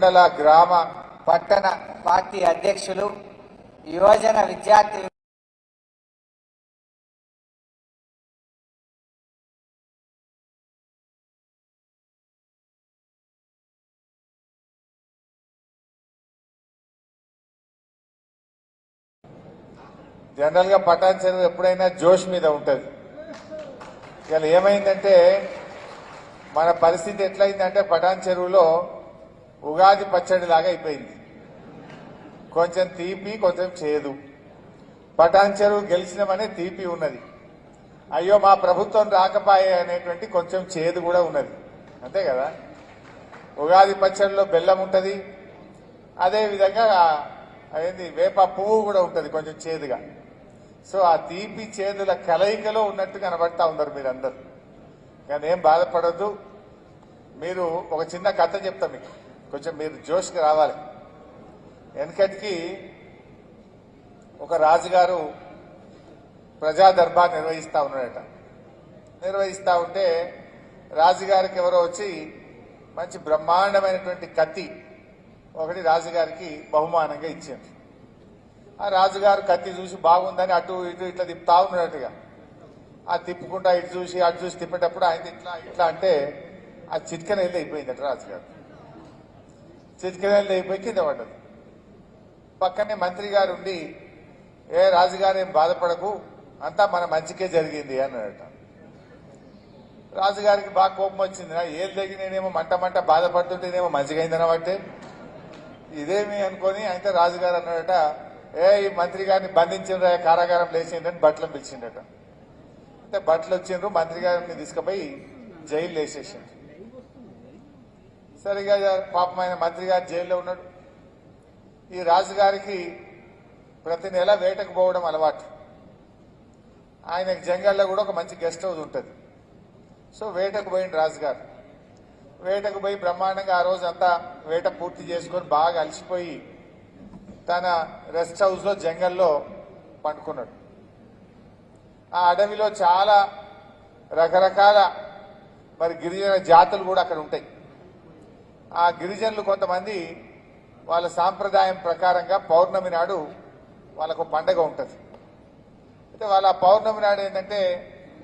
మండల గ్రామ పట్టణ పార్టీ అధ్యక్షులు యువజన విద్యార్థి జనరల్గా పటాన్ చెరువు ఎప్పుడైనా జోష్ మీద ఉంటది. ఇవాళ ఏమైందంటే మన పరిస్థితి ఎట్లయిందంటే పటాన్ చెరువులో ఉగాది పచ్చడి లాగా అయిపోయింది. కొంచెం తీపి కొంచెం చేదు. పటాన్ చెరువు గెలిచినమనే తీపి ఉన్నది. అయ్యో మా ప్రభుత్వం రాకపాయే అనేటువంటి కొంచెం చేదు కూడా ఉన్నది. అంతే కదా? ఉగాది పచ్చడిలో బెల్లం ఉంటుంది. అదే విధంగా అదేంది వేప పువ్వు కూడా ఉంటుంది కొంచెం చేదుగా. సో ఆ తీపి చేదుల కలయికలో ఉన్నట్టు కనబడతా ఉన్నారు మీరందరూ. కానీ ఏం బాధపడద్దు. మీరు ఒక చిన్న కథ చెప్తా మీకు. కొంచెం మీరు జోష్కి రావాలి. వెనకటికి ఒక రాజుగారు ప్రజా దర్బార్ నిర్వహిస్తా ఉన్నాడట. నిర్వహిస్తా ఉంటే రాజుగారికి ఎవరో వచ్చి మంచి బ్రహ్మాండమైనటువంటి కత్తి ఒకటి రాజుగారికి బహుమానంగా ఇచ్చింది ఆ రాజుగారు కత్తి చూసి బాగుందని అటు ఇటు ఇట్లా తిప్పుతా ఉన్నట్టుగా ఆ తిప్పుకుంటా ఇటు చూసి అటు చూసి తిప్పేటప్పుడు ఆయన ఇట్లా ఇట్లా అంటే ఆ చిట్కన వెళ్ళి అయిపోయిందట రాజుగారు. చిట్కన వెళ్ళి అయిపోయి కింద పడ్డది. పక్కనే మంత్రి గారు ఉండి ఏ రాజుగారు ఏం బాధపడకు అంతా మన మంచికే జరిగింది అన్నాడట. రాజుగారికి బాగా కోపం వచ్చింది ఏది తగినేనేమో మంట మంట బాధపడుతుంటేనేమో మంచిగా అయిందనబట్టే ఇదేమి అనుకొని అయితే రాజుగారు అన్నాడట ఏ ఈ మంత్రి గారిని బంధించిండ్రా కారాగారం లేచిండ్రని బట్టలు పిలిచిండట. అంటే బట్టలు వచ్చిండ్రు మంత్రి గారిని తీసుకుపోయి జైలు వేసేసిండ్రు. సరిగా పాపమైన మంత్రి గారు జైల్లో ఉన్నాడు. ఈ రాజుగారికి ప్రతి నెల వేటకు పోవడం అలవాటు. ఆయనకు జంగల్లో కూడా ఒక మంచి గెస్ట్ హౌస్ ఉంటుంది. సో వేటకు పోయింది రాజుగారు. వేటకు పోయి బ్రహ్మాండంగా ఆ రోజు అంతా వేట పూర్తి చేసుకొని బాగా అలసిపోయి తన రెస్ట్ హౌస్లో జంగల్లో పండుకున్నాడు. ఆ అడవిలో చాలా రకరకాల మరి గిరిజన జాతులు కూడా అక్కడ ఉంటాయి. ఆ గిరిజనులు కొంతమంది వాళ్ళ సాంప్రదాయం ప్రకారంగా పౌర్ణమి నాడు వాళ్ళకు పండగ ఉంటుంది. అయితే వాళ్ళ పౌర్ణమి నాడు ఏంటంటే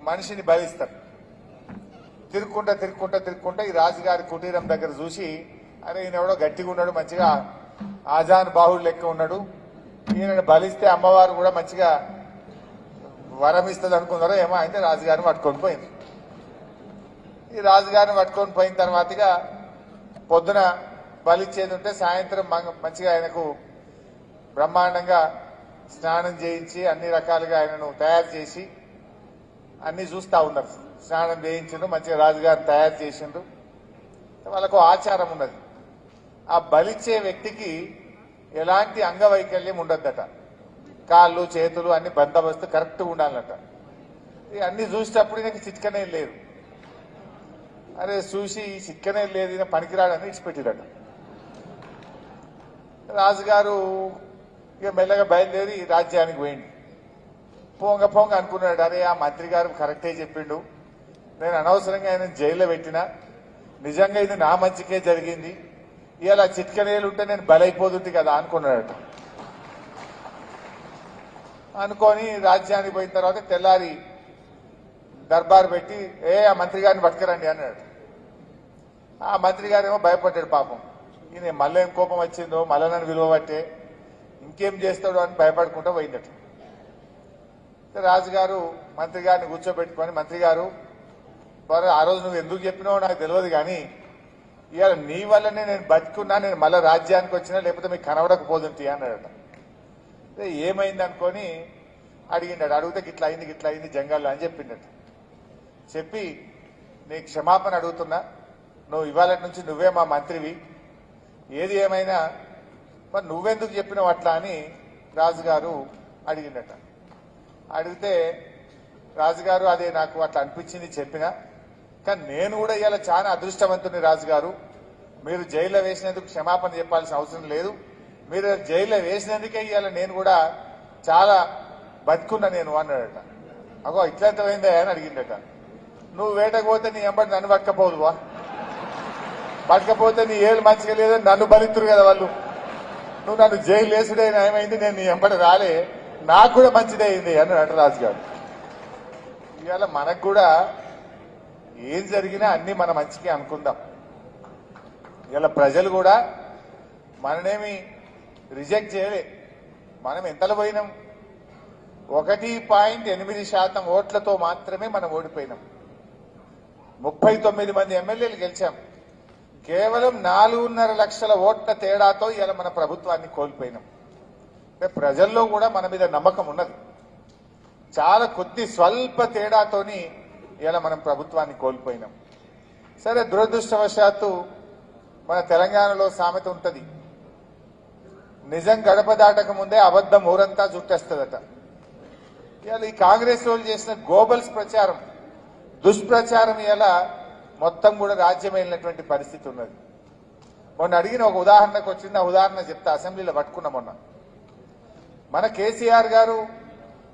మనిషిని బలిస్తారు తిరుక్కుంటా తిరుక్కుంటా తిరుక్కుంటా ఈ రాజుగారి కుటీరం దగ్గర చూసి అరే ఈయన ఎవడో గట్టిగా ఉన్నాడు మంచిగా ఆజాన్ బాహుడు లెక్క ఉన్నాడు. ఈయన బలిస్తే అమ్మవారు కూడా మంచిగా వరం ఇస్తుంది అనుకున్నారో ఏమో అయితే రాజుగారిని పట్టుకొని పోయింది. ఈ రాజుగారిని పట్టుకొని పోయిన తర్వాతగా పొద్దున బలిచ్చేది ఉంటే సాయంత్రం మంచిగా ఆయనకు బ్రహ్మాండంగా స్నానం చేయించి అన్ని రకాలుగా ఆయనను తయారు చేసి అన్ని చూస్తా ఉన్నారు. స్నానం చేయించిండ్రు మంచిగా రాజుగారిని తయారు చేసిండ్రు వాళ్ళకు ఆచారం ఉన్నది. ఆ బలిచ్చే వ్యక్తికి ఎలాంటి అంగవైకల్యం ఉండద్దట. కాళ్ళు చేతులు అన్ని బందోబస్తు కరెక్ట్గా ఉండాలట అన్ని చూసేటప్పుడు నాకు చిట్కనే లేదు. అరే చూసి ఈ లేదు ఈయన పనికిరాడని ఇచ్చిపెట్టిరట రాజుగారు ఇక మెల్లగా బయలుదేరి రాజ్యానికి పోయింది పోంగ పోంగ అనుకున్నాడు అరే ఆ మంత్రి గారు కరెక్టే చెప్పిండు. నేను అనవసరంగా ఆయన జైల్లో పెట్టిన నిజంగా ఇది నా మంచికే జరిగింది. ఇలా చిట్కనేలు ఉంటే నేను బలైపోతుంది కదా అనుకున్నాడట. అనుకొని రాజ్యానికి పోయిన తర్వాత తెల్లారి దర్బారు పెట్టి ఏ ఆ మంత్రి గారిని పట్టుకురండి అన్నాడు. ఆ మంత్రి గారేమో భయపడ్డాడు పాపం. ఈయన మళ్ళీ ఏం కోపం వచ్చిందో మళ్ళీ నన్ను విలువ పట్టే ఇంకేం చేస్తాడు అని భయపడుకుంటూ పోయినట్టు రాజుగారు మంత్రి గారిని కూర్చోబెట్టుకొని మంత్రి గారు మరి ఆ రోజు నువ్వు ఎందుకు చెప్పినావో నాకు తెలియదు కానీ ఇవాళ నీ వల్లనే నేను బతుకున్నా నేను మళ్ళీ రాజ్యానికి వచ్చినా లేకపోతే మీకు కనబడకపోదుంటి అన్నాడట. ఏమైంది అనుకొని అడిగిండాడు అడిగితే గిట్లా అయింది గిట్లా అయింది జంగాల్లో అని చెప్పిండట. చెప్పి నీ క్షమాపణ అడుగుతున్నా. నువ్వు ఇవాళ నుంచి నువ్వే మా మంత్రివి. ఏది ఏమైనా మరి నువ్వెందుకు చెప్పినావు అట్లా? అని రాజుగారు అడిగిండట అడిగితే రాజుగారు అదే నాకు అట్లా అనిపించింది చెప్పిన. కానీ నేను కూడా ఇవాళ చాలా అదృష్టవంతుని రాజుగారు. మీరు జైల్లో వేసినందుకు క్షమాపణ చెప్పాల్సిన అవసరం లేదు. మీరు జైల్లో వేసినందుకే ఇవాళ నేను కూడా చాలా బతుకున్నా నేను అన్నాడట. అగో ఇట్లా అర్థమైందా అని అడిగిండట నువ్వు వేటకు పోతే నీ ఎంబడి నన్ను పట్టకపోదువా పట్టకపోతే నీ ఏళ్ళు మంచిగా లేదని నన్ను బలిత్తురు కదా వాళ్ళు. నువ్వు నన్ను జైలు వేసుడే ఏమైంది? నేను నీ ఎంబడి రాలే. నాకు కూడా మంచిదే అయింది అని నటరాజు గారు. ఇవాళ మనకు కూడా ఏం జరిగినా అన్ని మన మంచికి అనుకుందాం. ఇవాళ ప్రజలు కూడా మననేమి రిజెక్ట్ చేయలే. మనం ఎంతలో పోయినాం? ఒకటి పాయింట్ ఎనిమిది శాతం ఓట్లతో మాత్రమే మనం ఓడిపోయినాం. ముప్పై తొమ్మిది మంది ఎమ్మెల్యేలు గెలిచాం. కేవలం నాలుగున్నర లక్షల ఓట్ల తేడాతో ఇలా మన ప్రభుత్వాన్ని కోల్పోయినాం. అంటే ప్రజల్లో కూడా మన మీద నమ్మకం ఉన్నది. చాలా కొద్ది స్వల్ప తేడాతోని ఇలా మనం ప్రభుత్వాన్ని కోల్పోయినాం. సరే దురదృష్టవశాత్తు మన తెలంగాణలో సామెత ఉంటుంది. నిజం గడప దాటక ముందే అబద్ధం ఊరంతా జుట్టేస్తుందట ఇవాళ ఈ కాంగ్రెస్ వాళ్ళు చేసిన గోబల్స్ ప్రచారం దుష్ప్రచారం ఎలా? మొత్తం కూడా రాజ్యమైనటువంటి పరిస్థితి ఉన్నది. మొన్న అడిగిన ఒక ఉదాహరణకు వచ్చింది. ఆ ఉదాహరణ చెప్తా. అసెంబ్లీలో పట్టుకున్నా మొన్న. మన కేసీఆర్ గారు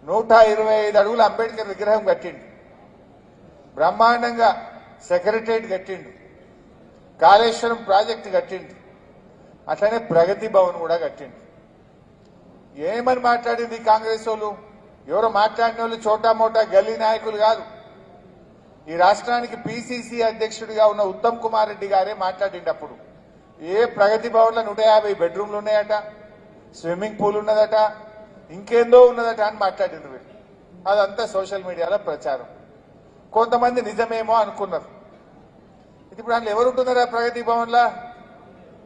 నూట ఇరవై ఐదు అడుగుల అంబేద్కర్ విగ్రహం కట్టిండు. బ్రహ్మాండంగా సెక్రటరేట్ కట్టిండు. కాళేశ్వరం ప్రాజెక్టు కట్టిండు. అట్లనే ప్రగతి భవన్ కూడా కట్టిండు. ఏమని మాట్లాడింది కాంగ్రెస్ వాళ్ళు? ఎవరో మాట్లాడిన వాళ్ళు చోటా మోటా గల్లీ నాయకులు కాదు. ఈ రాష్ట్రానికి పిసిసి అధ్యక్షుడిగా ఉన్న ఉత్తమ్ కుమార్ రెడ్డి గారే మాట్లాడినప్పుడు ఏ ప్రగతి భవన్లో నూట యాభై బెడ్రూమ్లు ఉన్నాయట? స్విమ్మింగ్ పూల్ ఉన్నదట? ఇంకేందో ఉన్నదట అని మాట్లాడిండ్రు వీళ్ళు అదంతా సోషల్ మీడియాలో ప్రచారం. కొంతమంది నిజమేమో అనుకున్నారు. ఇప్పుడు అందులో ఎవరు ఉంటున్నారా ప్రగతి భవన్లో?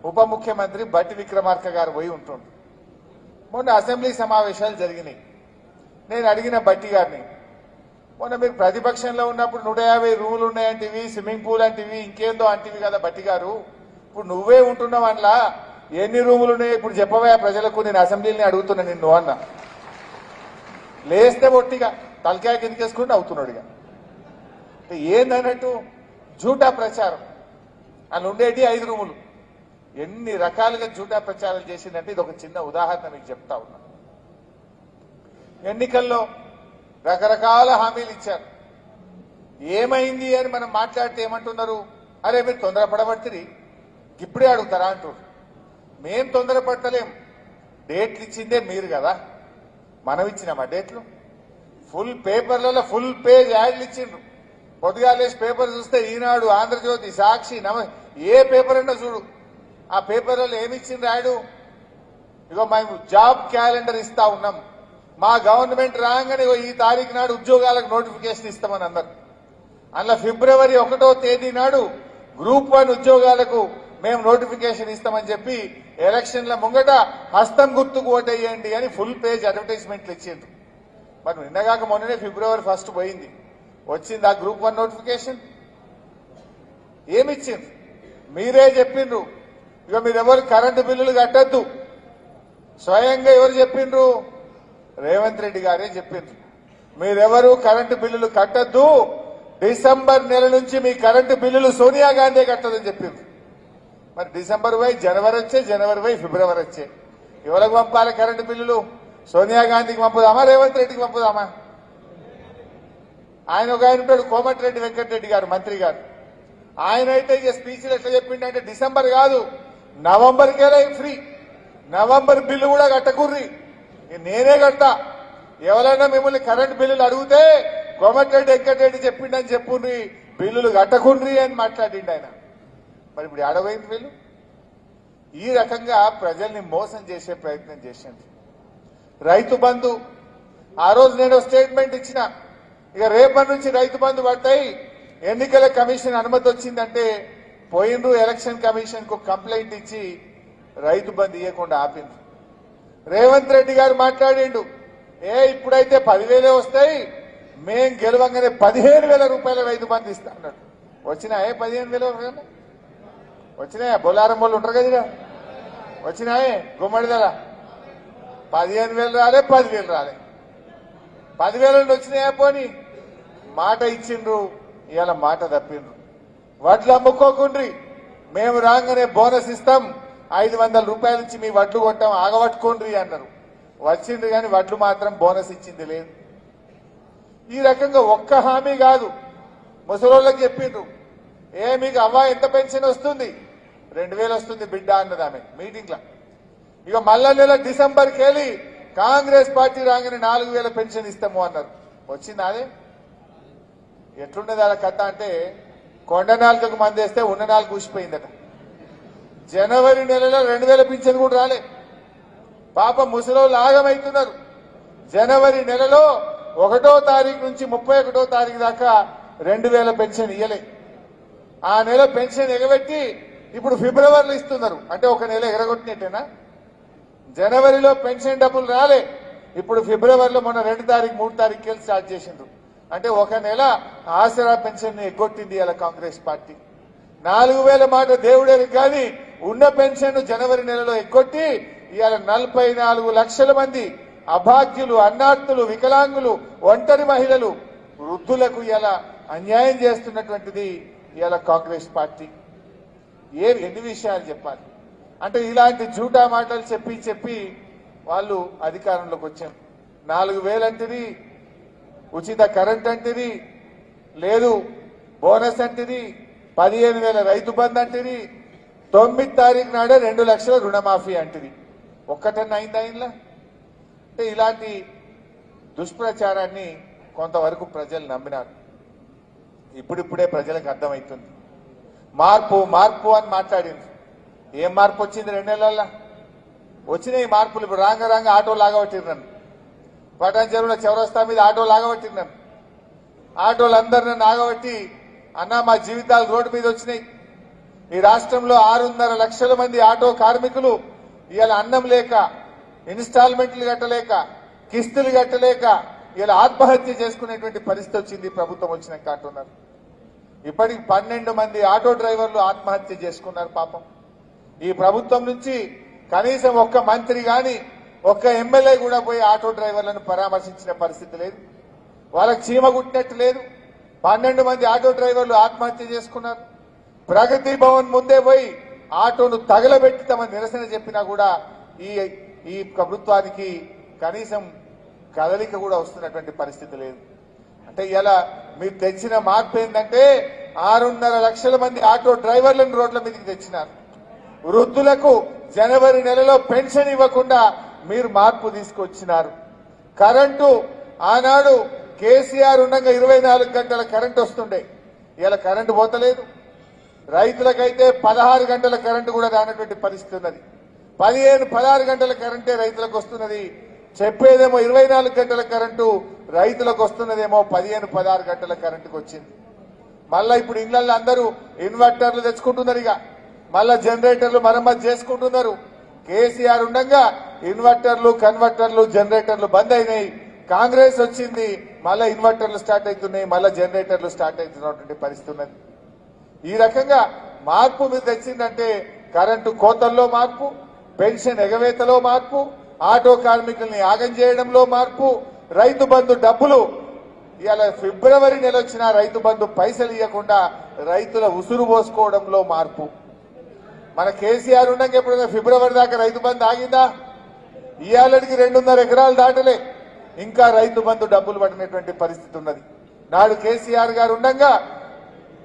ఉప ముఖ్యమంత్రి బట్టి విక్రమార్క గారు పోయి ఉంటుండ్రు మొన్న అసెంబ్లీ సమావేశాలు జరిగినాయి. నేను అడిగిన బట్టి గారిని మొన్న మీరు ప్రతిపక్షంలో ఉన్నప్పుడు నూట యాభై రూములు ఉన్నాయంటివి స్విమ్మింగ్ పూల్ అంటివి ఇంకేందో అంటివి కదా బట్టి గారు. ఇప్పుడు నువ్వే ఉంటున్నావు అందులో ఎన్ని రూములు ఉన్నాయి? ఇప్పుడు చెప్పవా ప్రజలకు? నేను అసెంబ్లీని అడుగుతున్నా నిన్ను అన్న. లేస్తే ఒట్టిగా తలకాయ కిందకేసుకుంటే అవుతున్నాడు ఇక. ఏందన్నట్టు? జూటా ప్రచారం. అందులో ఉండేటి ఐదు రూములు. ఎన్ని రకాలుగా జూటా ప్రచారం చేసిందంటే ఇది ఒక చిన్న ఉదాహరణ మీకు చెప్తా ఉన్నా. ఎన్నికల్లో రకరకాల హామీలు ఇచ్చారు. ఏమైంది అని మనం మాట్లాడితే ఏమంటున్నారు? అరే మీరు తొందరపడబడుతుంది ఇప్పుడే అడుగుతారా అంటారు మేం తొందరపడతలేం. డేట్లు ఇచ్చిందే మీరు కదా. మనం ఇచ్చినామా డేట్లు? ఫుల్ పేపర్లలో ఫుల్ పేజ్ యాడ్లు ఇచ్చిండ్రు. పొద్దుగాలేసి పేపర్ చూస్తే ఈనాడు ఆంధ్రజ్యోతి సాక్షి నమ ఏ పేపర్ అన్నా చూడు. ఆ పేపర్లలో ఏమి ఇచ్చిండ్రు యాడు? ఇగో మేము జాబ్ క్యాలెండర్ ఇస్తా ఉన్నాం. మా గవర్నమెంట్ రాగానే ఈ తారీఖు నాడు ఉద్యోగాలకు నోటిఫికేషన్ ఇస్తామని అన్నారు. అందులో ఫిబ్రవరి ఒకటో తేదీ నాడు గ్రూప్ వన్ ఉద్యోగాలకు మేము నోటిఫికేషన్ ఇస్తామని చెప్పి ఎలక్షన్ల ముంగట హస్తం గుర్తుకు ఓటేయండి అని ఫుల్ పేజ్ అడ్వర్టైజ్మెంట్లు ఇచ్చిండ్రు. మరి నిన్నగాక మొన్ననే ఫిబ్రవరి ఫస్ట్ పోయింది. వచ్చింది ఆ గ్రూప్ వన్ నోటిఫికేషన్? ఏమిచ్చింది మీరే చెప్పిండ్రు ఇక మీరెవరు కరెంటు బిల్లులు కట్టద్దు. స్వయంగా ఎవరు చెప్పిండ్రు రేవంత్ రెడ్డి గారే చెప్పిండ్రు మీరెవరు కరెంటు బిల్లులు కట్టద్దు. డిసెంబర్ నెల నుంచి మీ కరెంటు బిల్లులు సోనియా గాంధీ కట్టదని చెప్పింది. మరి డిసెంబర్ వై జనవరి వచ్చే జనవరి వై ఫిబ్రవరి వచ్చే. ఎవరికి పంపాలి కరెంటు బిల్లులు? సోనియా గాంధీకి పంపుదామా రేవంత్ రెడ్డికి పంపుదామా? ఆయన ఒక ఆయన ఉంటాడు కోమటిరెడ్డి వెంకటరెడ్డి గారు మంత్రి గారు. ఆయన అయితే ఇక స్పీచ్లు ఎట్లా చెప్పిండంటే డిసెంబర్ కాదు నవంబర్కేలా ఫ్రీ. నవంబర్ బిల్లు కూడా కట్టకుర్రి. నేనే కడతా. ఎవరైనా మిమ్మల్ని కరెంట్ బిల్లులు అడిగితే కోమటిరెడ్డి వెంకటరెడ్డి చెప్పిండని చెప్పుండ్రి బిల్లులు కట్టకుండ్రి అని మాట్లాడిండు ఆయన. మరి ఇప్పుడు అడవైంది వీళ్ళు? ఈ రకంగా ప్రజల్ని మోసం చేసే ప్రయత్నం చేసింది రైతు బంధు ఆ రోజు నేను స్టేట్మెంట్ ఇచ్చిన ఇక రేపటి నుంచి రైతు బంధు పడతాయి. ఎన్నికల కమిషన్ అనుమతి వచ్చిందంటే పోయినరు ఎలక్షన్ కమిషన్కు కంప్లైంట్ ఇచ్చి రైతు బంద్ ఇవ్వకుండా ఆపింది రేవంత్ రెడ్డి గారు మాట్లాడిండు. ఏ ఇప్పుడైతే పదివేలే వస్తాయి మేం గెలవంగానే పదిహేను వేల రూపాయల రైతు బంధు ఇస్తా అన్నాడు. వచ్చినాయే పదిహేను వేల వచ్చినాయా? బొలారం వాళ్ళు ఉంటారు కదా వచ్చినాయే? గుమ్మడిదల పదిహేను వేలు రాలే పదివేలు రాలే. పదివేల నుండి వచ్చినాయా పోని? మాట ఇచ్చిండ్రు ఇవాళ మాట తప్పిండ్రు. వడ్లు అమ్ముకోకుండ్రి మేము రాగానే బోనస్ ఇస్తాం. ఐదు వందల రూపాయల నుంచి మీ వడ్లు కొట్టాం ఆగబట్టుకోండి అన్నారు. వచ్చిండ్రు కానీ వడ్లు మాత్రం బోనస్ ఇచ్చింది లేదు. ఈ రకంగా ఒక్క హామీ కాదు. ముసలోళ్ళకి చెప్పిండ్రు ఏ మీకు అవ్వ ఎంత పెన్షన్ వస్తుంది? రెండు వేలు వస్తుంది బిడ్డ అన్నది ఆమె మీటింగ్ ఇక మళ్ళా నెల డిసెంబర్కి వెళ్ళి కాంగ్రెస్ పార్టీ రాగానే నాలుగు వేల పెన్షన్ ఇస్తాము అన్నారు. వచ్చిందా అదే? ఎట్లున్నది అలా కథ అంటే కొండ నాలుగకు మంది వేస్తే ఉన్న నాలుగు కూసిపోయిందట జనవరి నెలలో రెండు వేల పింఛన్ కూడా రాలే. పాప ముసలో లాగమైతున్నారు జనవరి నెలలో ఒకటో తారీఖు నుంచి ముప్పై ఒకటో తారీఖు దాకా రెండు వేల పెన్షన్ ఇయ్యలే. ఆ నెల పెన్షన్ ఎగబెట్టి ఇప్పుడు ఫిబ్రవరిలో ఇస్తున్నారు. అంటే ఒక నెల ఎగరగొట్టినట్టేనా? జనవరిలో పెన్షన్ డబ్బులు రాలే. ఇప్పుడు ఫిబ్రవరిలో మొన్న రెండు తారీఖు మూడు తారీఖు వెళ్ళి స్టార్ట్ చేసిండ్రు. అంటే ఒక నెల ఆసరా పెన్షన్ ఎగ్గొట్టింది ఇలా కాంగ్రెస్ పార్టీ. నాలుగు వేల మాట దేవుడేరు కానీ ఉన్న పెన్షన్ జనవరి నెలలో ఎగ్గొట్టి ఇవాళ నలభై నాలుగు లక్షల మంది అభాగ్యులు అన్నార్థులు వికలాంగులు ఒంటరి మహిళలు వృద్ధులకు ఇలా అన్యాయం చేస్తున్నటువంటిది ఇవాళ కాంగ్రెస్ పార్టీ. ఏ ఎన్ని విషయాలు చెప్పాలి? అంటే ఇలాంటి జూటా మాటలు చెప్పి చెప్పి వాళ్ళు అధికారంలోకి వచ్చారు. నాలుగు వేలంటిది ఉచిత కరెంట్ అంటిది లేదు బోనస్ అంటిది పదిహేను వేల రైతు బంద్ అంటిది తొమ్మిది తారీఖు నాడే రెండు లక్షల రుణమాఫీ అంటిది. ఒక్కటన్నా అయిందా ఇంట్లో అంటే ఇలాంటి దుష్ప్రచారాన్ని కొంతవరకు ప్రజలు నమ్మినారు. ఇప్పుడిప్పుడే ప్రజలకు అర్థమవుతుంది మార్పు మార్పు అని మాట్లాడింది. ఏం మార్పు వచ్చింది రెండు నెలల్లో? వచ్చినాయి మార్పులు. ఇప్పుడు రాంగ రాంగ ఆటో లాగబట్టిరు నన్ను. పటాన్ చెరువుల చౌరస్తా మీద ఆటో లాగబట్టిరు నన్ను. ఆటోలు అందరు నన్ను ఆగబట్టి అన్న మా జీవితాలు రోడ్డు మీద వచ్చినాయి. ఈ రాష్ట్రంలో ఆరున్నర లక్షల మంది ఆటో కార్మికులు ఇవాళ అన్నం లేక ఇన్స్టాల్మెంట్లు కట్టలేక కిస్తులు కట్టలేక ఇలా ఆత్మహత్య చేసుకునేటువంటి పరిస్థితి వచ్చింది ప్రభుత్వం వచ్చినాక అంటున్నారు ఇప్పటికి పన్నెండు మంది ఆటో డ్రైవర్లు ఆత్మహత్య చేసుకున్నారు పాపం. ఈ ప్రభుత్వం నుంచి కనీసం ఒక్క మంత్రి గాని ఒక్క ఎమ్మెల్యే కూడా పోయి ఆటో డ్రైవర్లను పరామర్శించిన పరిస్థితి లేదు. వాళ్ళకి చీమ కుట్టినట్టు లేదు. పన్నెండు మంది ఆటో డ్రైవర్లు ఆత్మహత్య చేసుకున్నారు. ప్రగతి భవన్ ముందే పోయి ఆటోను తగలబెట్టి తమ నిరసన చెప్పినా కూడా ఈ ఈ ప్రభుత్వానికి కనీసం కదలిక కూడా వస్తున్నటువంటి పరిస్థితి లేదు. అంటే ఇలా మీరు తెచ్చిన మార్పు ఏంటంటే ఆరున్నర లక్షల మంది ఆటో డ్రైవర్లను రోడ్ల మీదకి తెచ్చినారు. వృద్ధులకు జనవరి నెలలో పెన్షన్ ఇవ్వకుండా మీరు మార్పు తీసుకొచ్చినారు. కరెంటు ఆనాడు కేసీఆర్ ఉండగా ఇరవై నాలుగు గంటల కరెంటు వస్తుండే. ఇలా కరెంటు పోతలేదు. రైతులకైతే పదహారు గంటల కరెంటు కూడా రానటువంటి పరిస్థితి ఉన్నది. పదిహేను పదహారు గంటల కరెంటే రైతులకు వస్తున్నది. చెప్పేదేమో ఇరవై నాలుగు గంటల కరెంటు రైతులకు వస్తున్నదేమో పదిహేను పదహారు గంటల కరెంటుకు వచ్చింది. మళ్ళా ఇప్పుడు ఇళ్ళలో అందరూ ఇన్వర్టర్లు తెచ్చుకుంటున్నారు ఇక. మళ్ళా జనరేటర్లు మరమ్మతు చేసుకుంటున్నారు. కేసీఆర్ ఉండగా ఇన్వర్టర్లు కన్వర్టర్లు జనరేటర్లు బంద్ అయినాయి. కాంగ్రెస్ వచ్చింది మళ్ళా ఇన్వర్టర్లు స్టార్ట్ అవుతున్నాయి మళ్ళా జనరేటర్లు స్టార్ట్ అవుతున్నటువంటి పరిస్థితి ఉన్నది. ఈ రకంగా మార్పు మీరు తెచ్చిందంటే కరెంటు కోతల్లో మార్పు పెన్షన్ ఎగవేతలో మార్పు ఆటో కార్మికుల్ని ఆగం చేయడంలో మార్పు రైతు బంధు డబ్బులు. ఇలా ఫిబ్రవరి నెల వచ్చిన రైతు బంధు పైసలు ఇవ్వకుండా రైతుల ఉసురు పోసుకోవడంలో మార్పు. మన కేసీఆర్ ఉండగా ఎప్పుడైనా ఫిబ్రవరి దాకా రైతు బంధు ఆగిందా? ఇవాళకి రెండున్నర ఎకరాలు దాటలే. ఇంకా రైతు బంధు డబ్బులు పడినటువంటి పరిస్థితి ఉన్నది. నాడు కేసీఆర్ గారు ఉండగా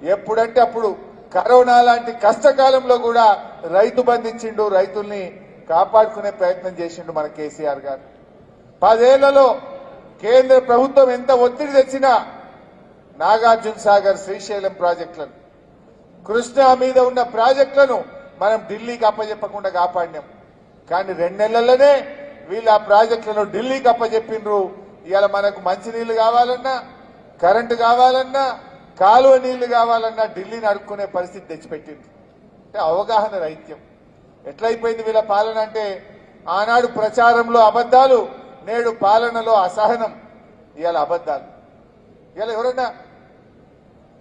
ఎప్పుడంటే అప్పుడు కరోనా లాంటి కష్టకాలంలో కూడా రైతు బంధించిండు రైతుల్ని కాపాడుకునే ప్రయత్నం చేసిండు మన కేసీఆర్ గారు. పదేళ్ళలో కేంద్ర ప్రభుత్వం ఎంత ఒత్తిడి తెచ్చినా నాగార్జున సాగర్ శ్రీశైలం ప్రాజెక్టులను కృష్ణా మీద ఉన్న ప్రాజెక్టులను మనం ఢిల్లీకి అప్పజెప్పకుండా కాపాడినాం. కానీ రెండు నెలల్లోనే వీళ్ళు ఆ ప్రాజెక్టులను ఢిల్లీకి అప్పజెప్పిండ్రు. ఇవాళ మనకు మంచినీళ్ళు కావాలన్నా కరెంటు కావాలన్నా కాలువ నీళ్ళు కావాలన్నా ఢిల్లీని అడుక్కునే పరిస్థితి తెచ్చిపెట్టింది. అంటే అవగాహన రైత్యం ఎట్లయిపోయింది వీళ్ళ పాలన అంటే ఆనాడు ప్రచారంలో అబద్ధాలు నేడు పాలనలో అసహనం. ఇవాళ అబద్ధాలు. ఇవాళ ఎవరన్నా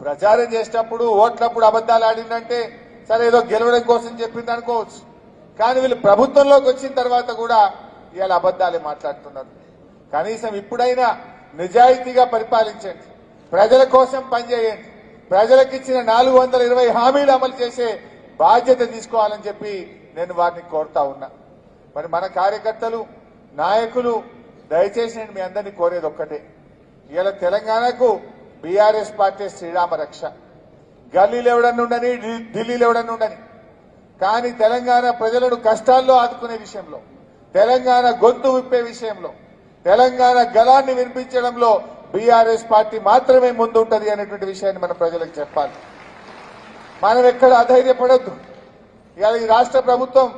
ప్రచారం చేసేటప్పుడు ఓట్లప్పుడు అబద్ధాలు ఆడిందంటే సరే ఏదో గెలవడం కోసం చెప్పింది అనుకోవచ్చు. కానీ వీళ్ళు ప్రభుత్వంలోకి వచ్చిన తర్వాత కూడా ఇవాళ అబద్ధాలే మాట్లాడుతున్నారు. కనీసం ఇప్పుడైనా నిజాయితీగా పరిపాలించండి. ప్రజల కోసం పనిచేయండి. ప్రజలకు ఇచ్చిన నాలుగు వందల ఇరవై హామీలు అమలు చేసే బాధ్యత తీసుకోవాలని చెప్పి నేను వారిని కోరుతా ఉన్నా. మరి మన కార్యకర్తలు నాయకులు దయచేసి నేను మీ అందరినీ కోరేది ఒక్కటే. ఇలా తెలంగాణకు బీఆర్ఎస్ పార్టీ శ్రీరామ రక్ష. గల్లీలు ఎవడన్నా ఉండని ఢిల్లీలు ఎవడన్నా ఉండని. కానీ తెలంగాణ ప్రజలను కష్టాల్లో ఆదుకునే విషయంలో తెలంగాణ గొంతు విప్పే విషయంలో తెలంగాణ గలాన్ని వినిపించడంలో బీఆర్ఎస్ పార్టీ మాత్రమే ముందుంటది అనేటువంటి విషయాన్ని మన ప్రజలకు చెప్పాలి. మనం ఎక్కడ అధైర్యపడద్దు. ఇవాళ ఈ రాష్ట్ర ప్రభుత్వం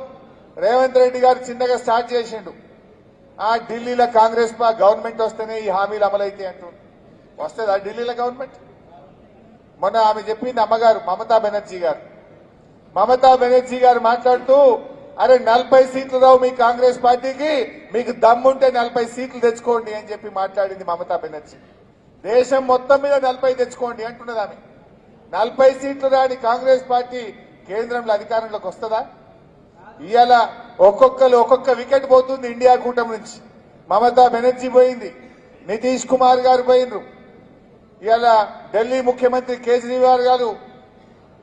రేవంత్ రెడ్డి గారు చిన్నగా స్టార్ట్ చేసిండు. ఆ ఢిల్లీలో కాంగ్రెస్ గవర్నమెంట్ వస్తేనే ఈ హామీలు అమలైతాయి అంటుంది ఆ ఢిల్లీలో గవర్నమెంట్? మొన్న ఆమె చెప్పింది అమ్మగారు మమతా బెనర్జీ గారు. మమతా బెనర్జీ గారు మాట్లాడుతూ అరే నలభై సీట్లు రావు మీ కాంగ్రెస్ పార్టీకి మీకు దమ్ముంటే నలభై సీట్లు తెచ్చుకోండి అని చెప్పి మాట్లాడింది మమతా బెనర్జీ. దేశం మొత్తం మీద నలభై తెచ్చుకోండి అంటున్నది ఆమె. నలభై సీట్లు రాని కాంగ్రెస్ పార్టీ కేంద్రంలో అధికారంలోకి వస్తుందా? ఇవాళ ఒక్కొక్కరు ఒక్కొక్క వికెట్ పోతుంది ఇండియా కూటమి నుంచి. మమతా బెనర్జీ పోయింది నితీష్ కుమార్ గారు పోయినరు ఇవాళ ఢిల్లీ ముఖ్యమంత్రి కేజ్రీవాల్ గారు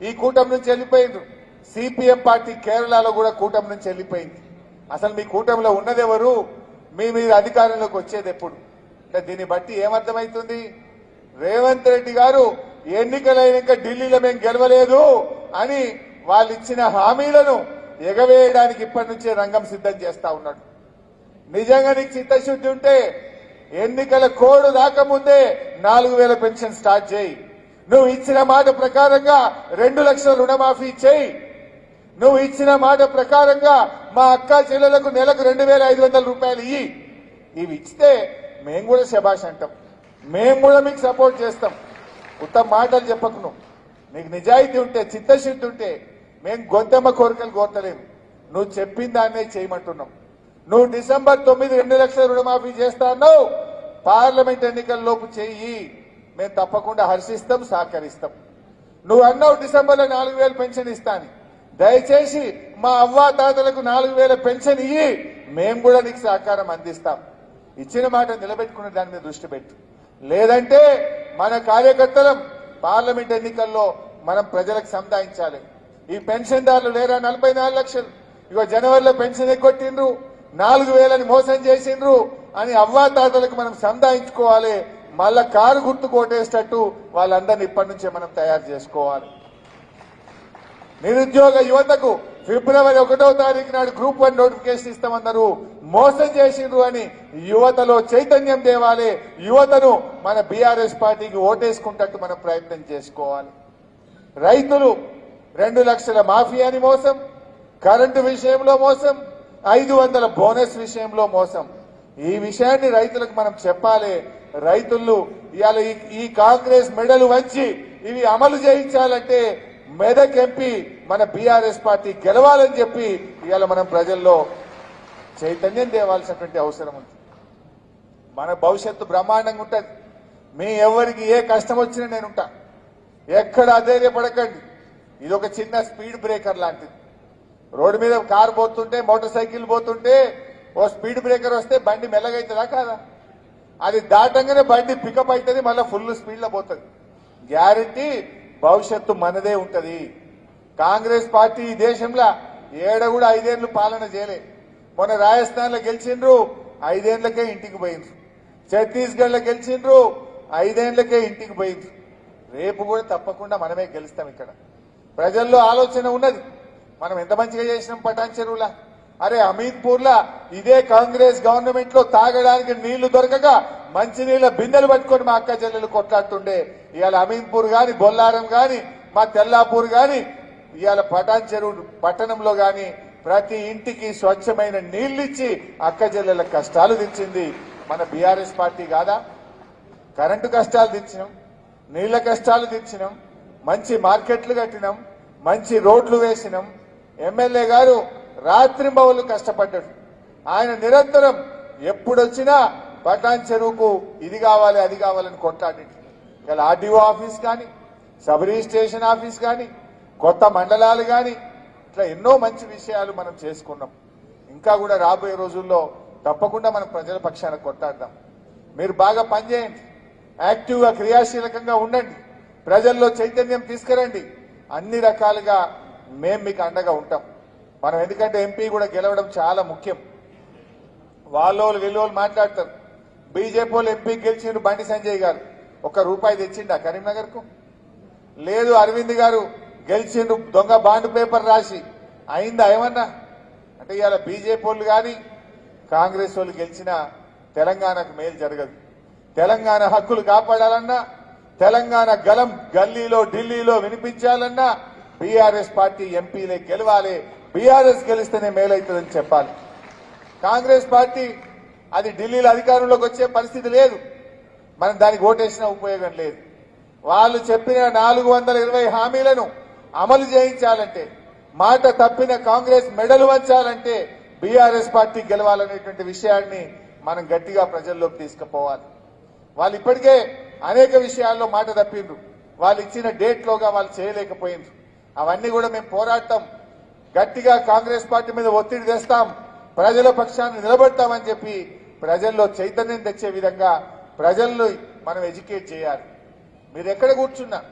ఈ కూటమి నుంచి వెళ్ళిపోయినరు సిపిఎం పార్టీ కేరళలో కూడా కూటమి నుంచి వెళ్ళిపోయింది. అసలు మీ కూటమిలో ఉన్నదెవరు? మీ మీద అధికారంలోకి వచ్చేది ఎప్పుడు? అంటే దీన్ని బట్టి ఏమర్థమవుతుంది రేవంత్ రెడ్డి గారు ఎన్నికలైనాక ఢిల్లీలో మేము గెలవలేదు అని వాళ్ళు ఇచ్చిన హామీలను ఎగవేయడానికి ఇప్పటి నుంచే రంగం సిద్ధం చేస్తా ఉన్నాడు. నిజంగా నీకు చిత్తశుద్ధి ఉంటే ఎన్నికల కోడ్ రాకముందే నాలుగు వేల పెన్షన్ స్టార్ట్ చేయి. నువ్వు ఇచ్చిన మాట ప్రకారంగా రెండు లక్షల రుణమాఫీ చేయి. నువ్వు ఇచ్చిన మాట ప్రకారంగా మా అక్క చెల్లెలకు నెలకు రెండు వేల ఐదు వందల రూపాయలు ఇయ్యి. ఇవి ఇస్తే మేము కూడా శబాష్ అంటాం. మేము కూడా మీకు సపోర్ట్ చేస్తాం. ఉత్తమ మాటలు చెప్పకు నువ్వు. నీకు నిజాయితీ ఉంటే చిత్తశుద్ధి ఉంటే మేము గొంతెమ్మ కోరికలు కోరతలేము. నువ్వు చెప్పిన దాన్నే చేయమంటున్నాం. నువ్వు డిసెంబర్ తొమ్మిది రెండు లక్షల రుణమాఫీ చేస్తాను పార్లమెంట్ ఎన్నికల్లోపు చెయ్యి మేము తప్పకుండా హర్షిస్తాం సహకరిస్తాం. నువ్వు అన్నావు డిసెంబర్లో నాలుగు వేలు పెన్షన్ ఇస్తాను దయచేసి మా అవ్వ తాతలకు నాలుగు వేల పెన్షన్ ఇయ్యి. మేము కూడా నీకు సహకారం అందిస్తాం. ఇచ్చిన మాట నిలబెట్టుకునే దాని మీద దృష్టి పెట్టు. లేదంటే మన కార్యకర్తలం పార్లమెంట్ ఎన్నికల్లో మనం ప్రజలకు సంధాయించాలి ఈ పెన్షన్దారులు లేరా? నలభై నాలుగు లక్షలు. ఇక జనవరిలో పెన్షన్ ఎగ్గొట్టిండ్రు. నాలుగు వేలని మోసం చేసిండ్రు అని అవ్వాతాతలకు మనం సంధాయించుకోవాలి మళ్ళా కారు గుర్తు కోటేసేటట్టు వాళ్ళందరినీ ఇప్పటి నుంచే మనం తయారు చేసుకోవాలి. నిరుద్యోగ యువతకు ఫిబ్రవరి ఒకటో తారీఖు నాడు గ్రూప్ వన్ నోటిఫికేషన్ ఇస్తామన్నారు. మోసం చేసిండ్రు అని యువతలో చైతన్యం తేవాలి. యువతను మన బీఆర్ఎస్ పార్టీకి ఓటేసుకుంటట్టు మనం ప్రయత్నం చేసుకోవాలి. రైతులు రెండు లక్షల మాఫీ అని మోసం కరెంటు విషయంలో మోసం ఐదు వందల బోనస్ విషయంలో మోసం. ఈ విషయాన్ని రైతులకు మనం చెప్పాలి. రైతులు ఇవాళ ఈ- కాంగ్రెస్ మెడలు వంచి ఇవి అమలు చేయించాలంటే మెదక్ ఎంపీ మన బీఆర్ఎస్ పార్టీ గెలవాలని చెప్పి ఇవాళ మనం ప్రజల్లో చైతన్యం తేవాల్సినటువంటి అవసరం ఉంది. మన భవిష్యత్తు బ్రహ్మాండంగా ఉంటుంది. మీ ఎవరికి ఏ కష్టం వచ్చినా నేనుంటా ఎక్కడ అధైర్యపడకండి. ఇది ఒక చిన్న స్పీడ్ బ్రేకర్ లాంటిది. రోడ్డు మీద కారు పోతుంటే మోటార్ సైకిల్ పోతుంటే ఓ స్పీడ్ బ్రేకర్ వస్తే బండి మెల్లగైతుందా కాదా? అది దాటంగానే బండి పికప్ అవుతుంది మళ్ళీ ఫుల్ స్పీడ్లో పోతుంది. గ్యారంటీ భవిష్యత్తు మనదే ఉంటది. కాంగ్రెస్ పార్టీ ఈ దేశంలో ఏడ కూడా ఐదేళ్ళు పాలన చేయలే. మొన్న రాజస్థాన్లో గెలిచిండ్రు ఐదేళ్ళకే ఇంటికి పోయిండ్రు. ఛత్తీస్గఢ్లో గెలిచిండ్రు ఐదేళ్ళకే ఇంటికి పోయిండ్రు. రేపు కూడా తప్పకుండా మనమే గెలుస్తాం ఇక్కడ. ప్రజల్లో ఆలోచన ఉన్నది. మనం ఎంత మంచిగా చేసినాం పటాన్ చెరువులా? అరే అమీద్పూర్లా ఇదే కాంగ్రెస్ గవర్నమెంట్లో తాగడానికి నీళ్ళు దొరకక మంచినీళ్ళ బిందెలు పట్టుకొని మా అక్క చెల్లెలు కొట్లాడుతుండే. ఇవాళ అమీన్పూర్ గాని బొల్లారం గాని మా తెల్లాపూర్ గాని ఇవాళ పటాన్ చెరువు పట్టణంలో గాని ప్రతి ఇంటికి స్వచ్ఛమైన నీళ్ళిచ్చి అక్క చెల్లెల కష్టాలు తెచ్చింది మన బీఆర్ఎస్ పార్టీ కాదా? కరెంటు కష్టాలు తెచ్చినాం నీళ్ళ కష్టాలు తెచ్చినాం మంచి మార్కెట్లు కట్టినాం మంచి రోడ్లు వేసినాం. ఎమ్మెల్యే గారు రాత్రింబవలు కష్టపడ్డాడు. ఆయన నిరంతరం ఎప్పుడొచ్చినా పటాన్ చెరువుకు ఇది కావాలి అది కావాలని కొట్టాడి ఇలా ఆర్డీఓ ఆఫీస్ కానీ సబ్ రిజిస్ట్రేషన్ ఆఫీస్ కానీ కొత్త మండలాలు కానీ ఇట్లా ఎన్నో మంచి విషయాలు మనం చేసుకున్నాం. ఇంకా కూడా రాబోయే రోజుల్లో తప్పకుండా మనం ప్రజల పక్షాన కొట్టాడదాం. మీరు బాగా పనిచేయండి. యాక్టివ్గా క్రియాశీలకంగా ఉండండి. ప్రజల్లో చైతన్యం తీసుకురండి. అన్ని రకాలుగా మేం మీకు అండగా ఉంటాం. మనం ఎందుకంటే ఎంపీ కూడా గెలవడం చాలా ముఖ్యం. వాళ్ళోళ్ళు వీళ్ళోళ్ళు మాట్లాడతారు. బీజేపీ వాళ్ళు ఎంపీ గెలిచిండ్రు బండి సంజయ్ గారు. ఒక్క రూపాయి తెచ్చిండా కరీంనగర్కు లేదు అరవింద్ గారు గెలిచిండు దొంగ బాండ్ పేపర్ రాసి. అయిందా ఏమన్నా? అంటే ఇవాళ బీజేపీ వాళ్ళు కానీ కాంగ్రెస్ వాళ్ళు గెలిచినా తెలంగాణకు మేలు జరగదు. తెలంగాణ హక్కులు కాపాడాలన్నా తెలంగాణ గలం గల్లీలో ఢిల్లీలో వినిపించాలన్నా బీఆర్ఎస్ పార్టీ ఎంపీలే గెలవాలి. బీఆర్ఎస్ గెలిస్తేనే మేలవుతుందని చెప్పాలి. కాంగ్రెస్ పార్టీ అది ఢిల్లీలో అధికారంలోకి వచ్చే పరిస్థితి లేదు. మనం దానికి ఓటేసిన ఉపయోగం లేదు. వాళ్ళు చెప్పిన నాలుగు వందల ఇరవై హామీలను అమలు చేయించాలంటే మాట తప్పిన కాంగ్రెస్ మెడలు వంచాలంటే బీఆర్ఎస్ పార్టీ గెలవాలనేటువంటి విషయాన్ని మనం గట్టిగా ప్రజల్లోకి తీసుకుపోవాలి. వాళ్ళు ఇప్పటికే అనేక విషయాల్లో మాట తప్పిండ్రు. వాళ్ళు ఇచ్చిన డేట్లోగా వాళ్ళు చేయలేకపోయిండ్రు. అవన్నీ కూడా మేము పోరాడతాం. గట్టిగా కాంగ్రెస్ పార్టీ మీద ఒత్తిడి తెస్తాం. ప్రజల పక్షాన్ని నిలబెడతామని చెప్పి ప్రజల్లో చైతన్యం తెచ్చే విధంగా ప్రజల్లో మనం ఎడ్యుకేట్ చేయాలి. మీరు ఎక్కడ కూర్చున్నా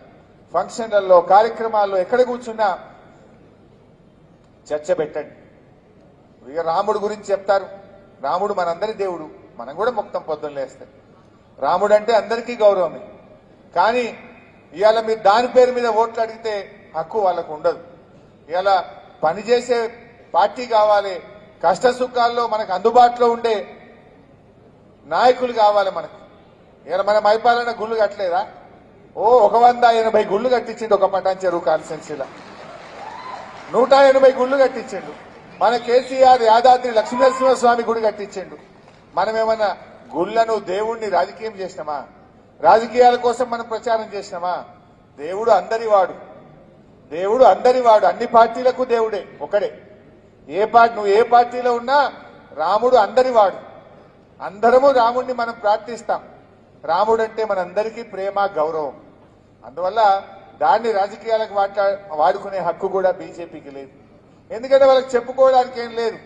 ఫంక్షన్లలో కార్యక్రమాల్లో ఎక్కడ కూర్చున్నా చర్చ పెట్టండి. ఇక రాముడు గురించి చెప్తారు. రాముడు మనందరి దేవుడు. మనం కూడా మొత్తం పొద్దున్న లేస్తాం. రాముడు అంటే అందరికీ గౌరవమే. కానీ ఇవాళ మీరు దాని పేరు మీద ఓట్లు అడిగితే హక్కు వాళ్ళకు ఉండదు. ఇవాళ పనిచేసే పార్టీ కావాలి కష్ట సుఖాల్లో మనకు అందుబాటులో ఉండే నాయకులు కావాలి మనకు. ఇక మన మైపాలన గుళ్ళు కట్టలేదా? ఓ ఒక వంద ఎనభై గుళ్ళు కట్టించిండు ఒక పటాన్ చెరువు కాన్స్టెన్సీలో. నూట ఎనభై గుళ్ళు కట్టించిండు. మన కేసీఆర్ యాదాద్రి లక్ష్మీనరసింహస్వామి గుడి కట్టించిండు. మనం ఏమన్నా గుళ్ళను దేవుణ్ణి రాజకీయం చేసినామా? రాజకీయాల కోసం మనం ప్రచారం చేసినామా? దేవుడు అందరి వాడు. దేవుడు అందరి వాడు. అన్ని పార్టీలకు దేవుడే ఒకడే. ఏ పార్టీ నువ్వు ఏ పార్టీలో ఉన్నా రాముడు అందరి వాడు. అందరము రాముడిని మనం ప్రార్థిస్తాం. రాముడు అంటే మనందరికీ ప్రేమ గౌరవం. అందువల్ల దాన్ని రాజకీయాలకు వాటా వాడుకునే హక్కు కూడా బీజేపీకి లేదు. ఎందుకంటే వాళ్ళకి చెప్పుకోవడానికి ఏం లేదు.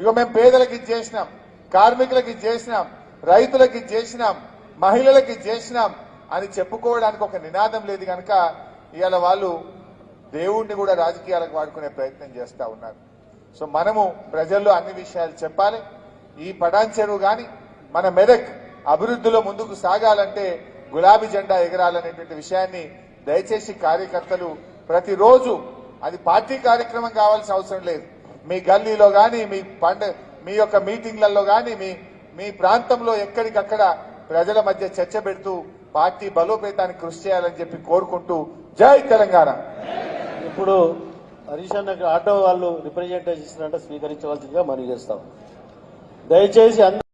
ఇక మేము పేదలకు ఇది చేసినాం కార్మికులకు ఇది చేసినాం రైతులకు ఇది చేసినాం మహిళలకు ఇది చేసినాం అని చెప్పుకోవడానికి ఒక నినాదం లేదు కనుక ఇవాళ వాళ్ళు దేవుణ్ణి కూడా రాజకీయాలకు వాడుకునే ప్రయత్నం చేస్తా ఉన్నారు. సో మనము ప్రజల్లో అన్ని విషయాలు చెప్పాలి. ఈ పటాన్ చెరువు గాని మన మెదక్ అభివృద్ధిలో ముందుకు సాగాలంటే గులాబీ జెండా ఎగరాలనేటువంటి విషయాన్ని దయచేసి కార్యకర్తలు ప్రతిరోజు అది పార్టీ కార్యక్రమం కావాల్సిన అవసరం లేదు. మీ గల్లీలో గాని మీ పండ మీ యొక్క మీటింగ్లలో గాని మీ మీ ప్రాంతంలో ఎక్కడికక్కడ ప్రజల మధ్య చర్చ పెడుతూ పార్టీ బలోపేతానికి కృషి చేయాలని చెప్పి కోరుకుంటూ జై తెలంగాణ. ఇప్పుడు హరీష్ అన్నకి ఆటో వాళ్ళు రిప్రజెంటేషన్ ఇస్తున్నారంటే స్వీకరించవలసిందిగా మనం చేస్తాం. దయచేసి అందరూ